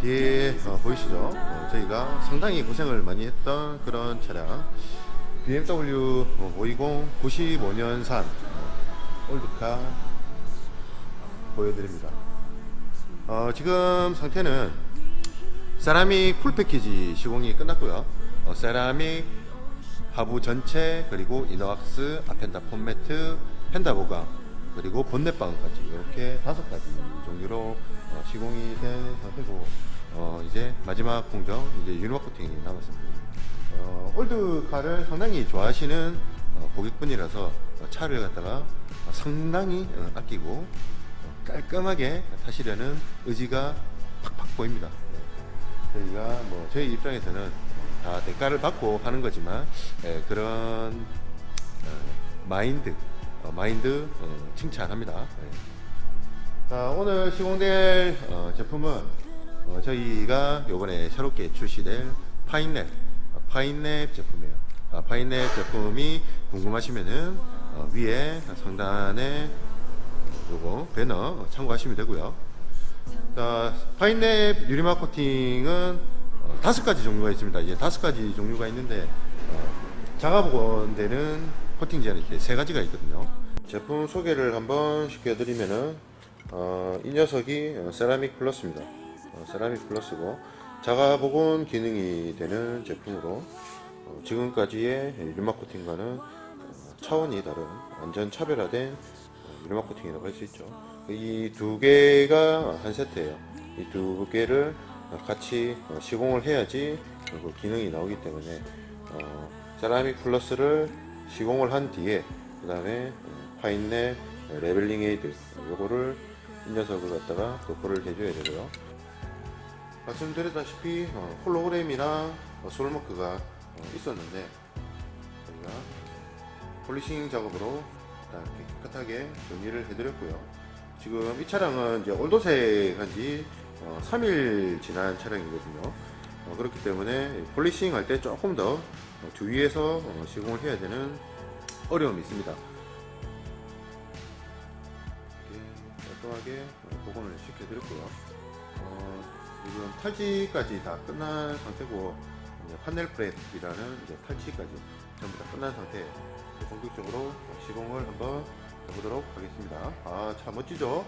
뒤에 어, 보이시죠? 어, 저희가 상당히 고생을 많이 했던 그런 차량 BMW 520 95년산 올드카 보여드립니다. 어, 지금 상태는 세라믹 풀 패키지 시공이 끝났고요. 어, 세라믹 하부 전체 그리고 이너왁스 아펜다 폼매트 펜다 보강 그리고 본넷 방까지 이렇게 다섯 가지 종류로 어, 시공이 된 상태고 어, 이제 마지막 공정 이제 유니박 코팅이 남았습니다. 어, 올드카를 상당히 좋아하시는 어, 고객분이라서 어, 차를 갖다가 어, 상당히 어, 아끼고 어, 깔끔하게 타시려는 의지가 팍팍 보입니다. 네. 저희가 뭐 저희 입장에서는 다 대가를 받고 하는 거지만 예, 그런 어, 마인드 어, 마인드 어, 칭찬합니다. 예. 자 오늘 시공될 어, 제품은 어, 저희가 요번에 새롭게 출시될 파인랩 어, 파인랩 제품이에요. 아, 파인랩 제품이 궁금하시면은 어, 위에 상단에 요거 배너 참고하시면 되고요. 자, 파인랩 유리막 코팅은 어, 다섯 가지 종류가 있습니다. 이제 다섯 가지 종류가 있는데 어, 작아보건대는 코팅제는 이렇게 세 가지가 있거든요. 제품 소개를 한번 시켜드리면은 어, 이 녀석이 어, 세라믹 플러스입니다. 어, 세라믹 플러스고 자가복원 기능이 되는 제품으로 어, 지금까지의 유리막 코팅과는 어, 차원이 다른 완전 차별화된 어, 유리막 코팅이라고 할 수 있죠. 이 두 개가 한 세트예요. 이 두 개를 같이 어, 시공을 해야지 그 기능이 나오기 때문에 어, 세라믹 플러스를 시공을 한 뒤에 그 다음에 파인랩 레벨링 에이드 요거를 이 녀석을 갖다가 도포를 해줘야 되고요. 말씀드렸다시피 어, 홀로그램이랑 어, 솔마크가 어, 있었는데 저희가 폴리싱 작업으로 일단 이렇게 깨끗하게 정리를 해드렸고요. 지금 이 차량은 이제 올도색 한지 어, 3일 지난 차량이거든요. 어, 그렇기 때문에 폴리싱 할 때 조금 더 어, 주의해서 어, 시공을 해야 되는 어려움이 있습니다. 어, 복원을 시켜드렸고요. 어, 지금 탈취까지 다 끝난 상태고 이제 판넬 프렛이라는 이제 탈취까지 전부 다 끝난 상태. 본격적으로 시공을 한번 해보도록 하겠습니다. 아, 차 멋지죠?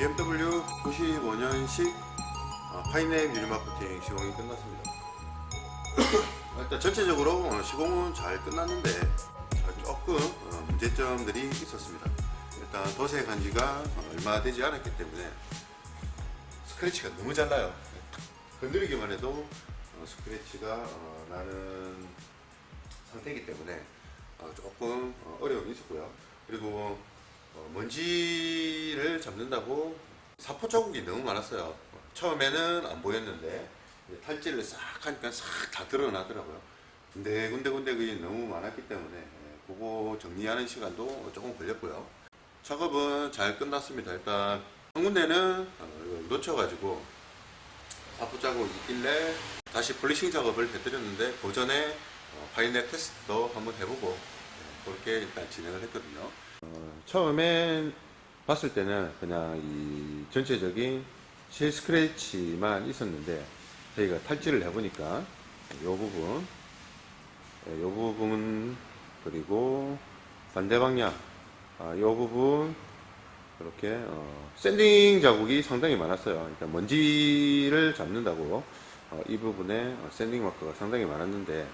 BMW 95년식 어, 파이넥 유니마케팅 시공이 끝났습니다. 일단 전체적으로 어, 시공은 잘 끝났는데 어, 조금 어, 문제점들이 있었습니다. 일단 도색 한 지가 어, 얼마 되지 않았기 때문에 스크래치가 너무 잘 나요. 건드리기만 해도 어, 스크래치가 어, 나는 상태이기 때문에 어, 조금 어, 어려움이 있었고요. 그리고 어, 먼지를 잡는다고 사포 자국이 너무 많았어요. 처음에는 안 보였는데 탈지를 싹 하니까 싹 다 드러나더라고요. 군데 군데 군데 그게 너무 많았기 때문에 예, 그거 정리하는 시간도 조금 걸렸고요. 작업은 잘 끝났습니다. 일단 한 군데는 어, 놓쳐가지고 사포 자국이 있길래 다시 폴리싱 작업을 해드렸는데 그 전에 어, 파이넷 테스트도 한번 해보고 예, 그렇게 일단 진행을 했거든요. 어, 처음엔 봤을 때는 그냥 이 전체적인 실 스크래치만 있었는데 저희가 탈지를 해보니까 이 부분, 이 부분 그리고 반대 방향, 아, 이 부분 이렇게 어, 샌딩 자국이 상당히 많았어요. 그러니까 먼지를 잡는다고 어, 이 부분에 어, 샌딩 마크가 상당히 많았는데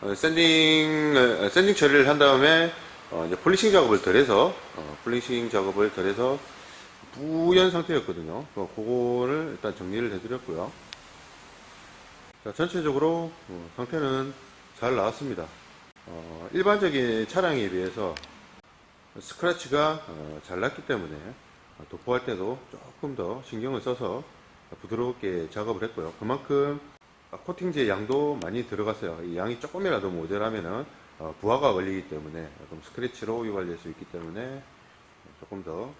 어, 샌딩 어, 샌딩 처리를 한 다음에 어, 이제 폴리싱 작업을 덜해서 어, 폴리싱 작업을 덜해서 부연 상태였거든요. 어, 그거를 일단 정리를 해드렸고요. 자, 전체적으로 어, 상태는 잘 나왔습니다. 어, 일반적인 차량에 비해서 스크래치가 어, 잘 났기 때문에 어, 도포할 때도 조금 더 신경을 써서 부드럽게 작업을 했고요. 그만큼 어, 코팅제 양도 많이 들어갔어요. 이 양이 조금이라도 모자라면은 어, 부하가 걸리기 때문에 좀 스크래치로 유발될 수 있기 때문에 조금 더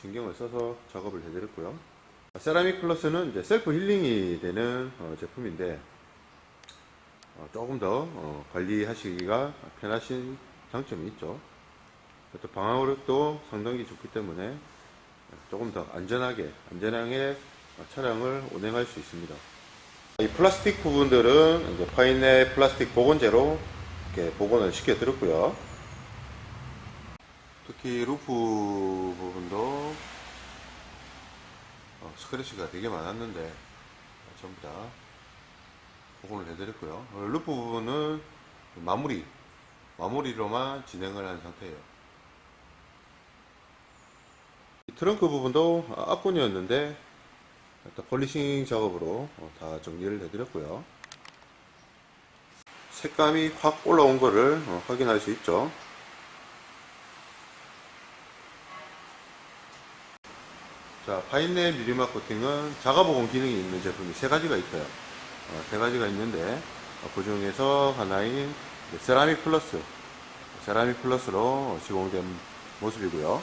신경을 써서 작업을 해드렸고요. 세라믹 플러스는 이제 셀프 힐링이 되는 어, 제품인데 어, 조금 더 어, 관리하시기가 편하신 장점이 있죠. 또 방어력도 상당히 좋기 때문에 조금 더 안전하게 안전하게 차량을 운행할 수 있습니다. 이 플라스틱 부분들은 이제 파인의 플라스틱 복원제로 이렇게 복원을 시켜드렸고요. 특히 루프 부분도 어, 스크래치가 되게 많았는데 전부 다 복원을 해드렸고요. 어, 루프 부분은 마무리 마무리로만 진행을 한 상태예요. 이 트렁크 부분도 앞분이었는데 일단 폴리싱 작업으로 어, 다 정리를 해드렸고요. 색감이 확 올라온 거를 어, 확인할 수 있죠. 자, 파인넬 유리막 코팅은 자가보건 기능이 있는 제품이 세 가지가 있어요. 어, 세 가지가 있는데 어, 그 중에서 하나인 세라믹 플러스, 세라믹 플러스로 시공된 모습이고요.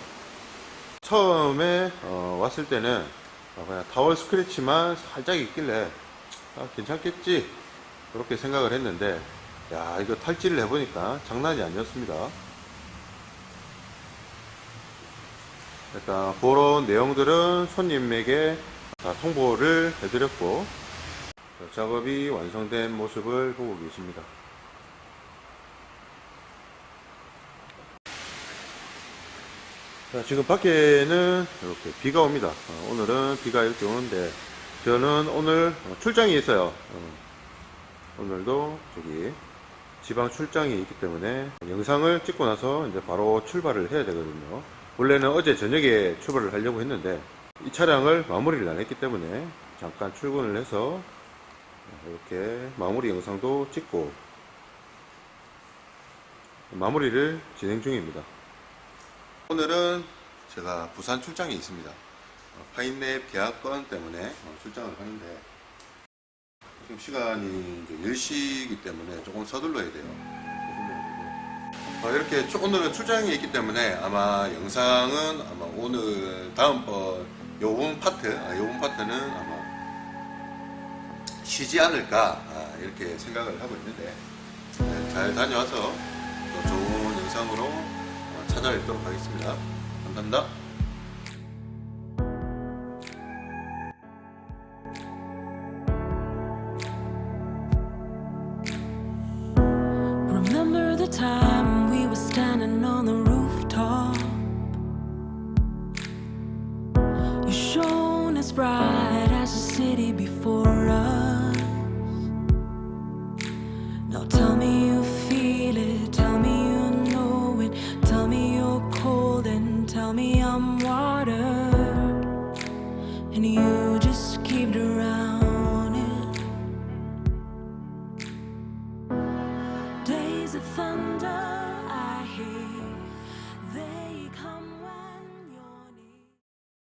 처음에 어, 왔을 때는 어, 그냥 타월 스크래치만 살짝 있길래 아, 괜찮겠지 그렇게 생각을 했는데 야 이거 탈지를 해보니까 장난이 아니었습니다. 일단 그런 내용들은 손님에게 다 통보를 해드렸고 자, 작업이 완성된 모습을 보고 계십니다. 자, 지금 밖에는 이렇게 비가 옵니다. 어, 오늘은 비가 이렇게 오는데 저는 오늘 어, 출장이 있어요. 어, 오늘도 저기 지방 출장이 있기 때문에 영상을 찍고 나서 이제 바로 출발을 해야 되거든요. 원래는 어제 저녁에 출발을 하려고 했는데 이 차량을 마무리를 안 했기 때문에 잠깐 출근을 해서 이렇게 마무리 영상도 찍고 마무리를 진행 중입니다. 오늘은 제가 부산 출장이 있습니다. 어, 파인랩 계약권 때문에 어, 출장을 하는데 지금 시간이 이제 10시이기 때문에 조금 서둘러야 돼요. 어, 이렇게 초- 오늘은 출장이 있기 때문에 아마 영상은 아마 오늘 다음번 요번 파트, 아, 요번 파트는 아마 쉬지 않을까 아, 이렇게 생각을 하고 있는데 네, 잘 다녀와서 또 좋은 영상으로 어, 찾아뵙도록 하겠습니다. 감사합니다. Now tell me you feel it, tell me you know it, tell me you're cold and tell me I'm water. And you